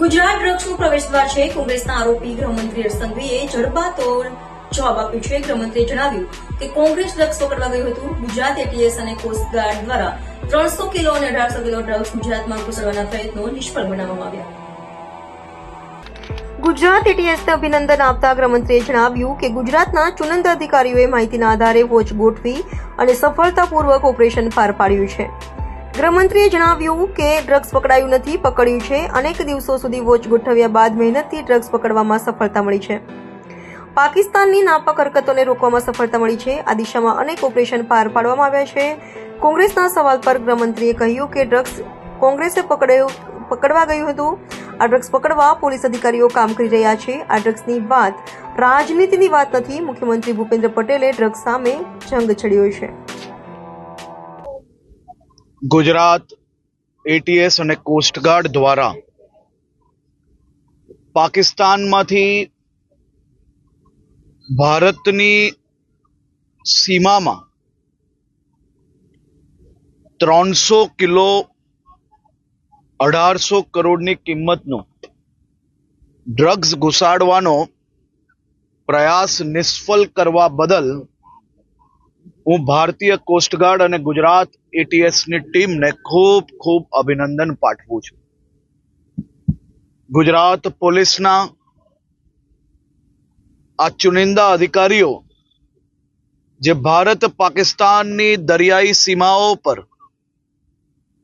ગુજરાત ડ્રગ્સનું પ્રવેશદ્વાર છે. કોંગ્રેસના આરોપી ગૃહમંત્રી હરસંઘવીએ સંઘવીએ ઝડપાતોડ જવાબ આપ્યો છે. ગૃહમંત્રીએ જણાવ્યું કે કોંગ્રેસ ડ્રગ્સ પકડવા ગયું હતું. ગુજરાત એટીએસ અને કોસ્ટગાર્ડ દ્વારા ત્રણસો કિલો અને અઢારસો કિલો ડ્રગ્સ ગુજરાતમાં ઘુસડવાના પ્રયત્નો નિષ્ફળ બનાવવામાં આવ્યા. ગુજરાત એટીએસને અભિનંદન આપતા ગૃહમંત્રીએ જણાવ્યું કે ગુજરાતના ચુનંદ અધિકારીઓએ માહિતીના આધારે વોચ ગોઠવી અને સફળતાપૂર્વક ઓપરેશન પાર પાડ્યું છે. ગૃહમંત્રીએ જણાવ્યું કે ડ્રગ્સ પકડાયું નથી, પકડ્યું છે. અનેક દિવસો સુધી વોચ ગોઠવ્યા બાદ મહેનતથી ડ્રગ્સ પકડવામાં સફળતા મળી છે. પાકિસ્તાનની નાપાક હરકતોને રોકવામાં સફળતા મળી છે. આ દિશામાં અનેક ઓપરેશન પાર પાડવામાં આવ્યા છે. કોંગ્રેસના સવાલ પર ગૃહમંત્રીએ કહ્યું કે ડ્રગ્સ કોંગ્રેસે પકડ્યું, પકડવા ગયું હતું. આ ડ્રગ્સ પકડવા પોલીસ અધિકારીઓ કામ કરી રહ્યા છે. આ ડ્રગ્સની વાત રાજનીતિની વાત નથી. મુખ્યમંત્રી ભૂપેન્દ્ર પટેલે ડ્રગ્સ સામે જંગ છડ્યો છે. ગુજરાત એટીએસ અને કોસ્ટગાર્ડ દ્વારા પાકિસ્તાનમાંથી ભારતની સીમામાં ત્રણસો કિલો અઢારસો કરોડની કિંમતનો ડ્રગ્સ ઘુસાડવાનો પ્રયાસ નિષ્ફળ કરવા બદલ હું ભારતીય કોસ્ટગાર્ડ અને ગુજરાત એટીએસની ટીમને ખૂબ ખૂબ અભિનંદન પાઠવું છું. ગુજરાત પોલીસના આ ચુનિંદા અધિકારીઓ જે ભારત પાકિસ્તાનની દરિયાઈ સીમાઓ પર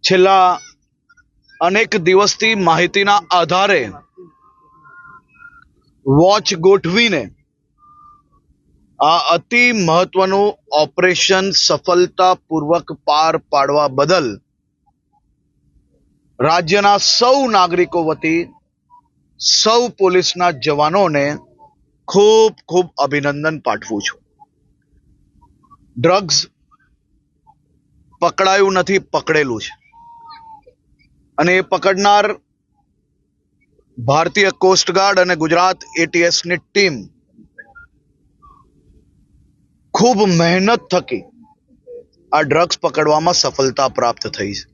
છેલ્લા અનેક દિવસથી માહિતીના આધારે વોચ ગોઠવીને આ અતિ મહત્વનું ઓપરેશન સફળતાપૂર્વક પાર પાડવા બદલ રાજ્યના સૌ નાગરિકો વતી સૌ પોલીસના જવાનોને ખૂબ ખૂબ અભિનંદન પાઠવું છું. ડ્રગ્સ પકડાયું નથી, પકડેલું છે. અને એ પકડનાર ભારતીય કોસ્ટગાર્ડ અને ગુજરાત એટીએસની ટીમ ખૂબ મહેનત થકી આ ડ્રગ્સ પકડવામાં સફળતા પ્રાપ્ત થઈ છે.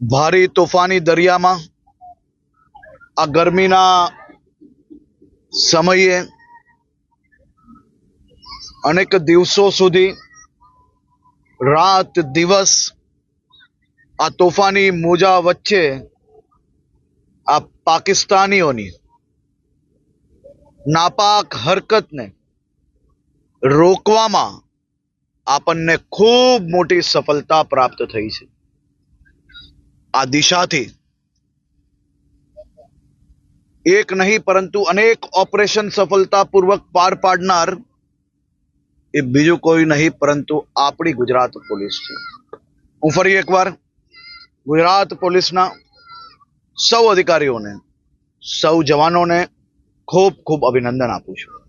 ભારે તોફાની દરિયામાં આ ગરમીના સમયે અનેક દિવસો સુધી રાત દિવસ આ તોફાની મોજા વચ્ચે આ પાકિસ્તાનીઓની નાપાક હરકતને રોકવામાં આપણને ખૂબ મોટી સફળતા પ્રાપ્ત થઈ છે. આ દિશાથી એક નહીં, પરંતુ અનેક ઓપરેશન સફળતાપૂર્વક પાર પાડનાર એ બીજું કોઈ નહીં, પરંતુ આપણી ગુજરાત પોલીસ છે. હું ફરી એકવાર ગુજરાત પોલીસના સૌ અધિકારીઓને સૌ જવાનોને ખૂબ ખૂબ અભિનંદન આપું છું.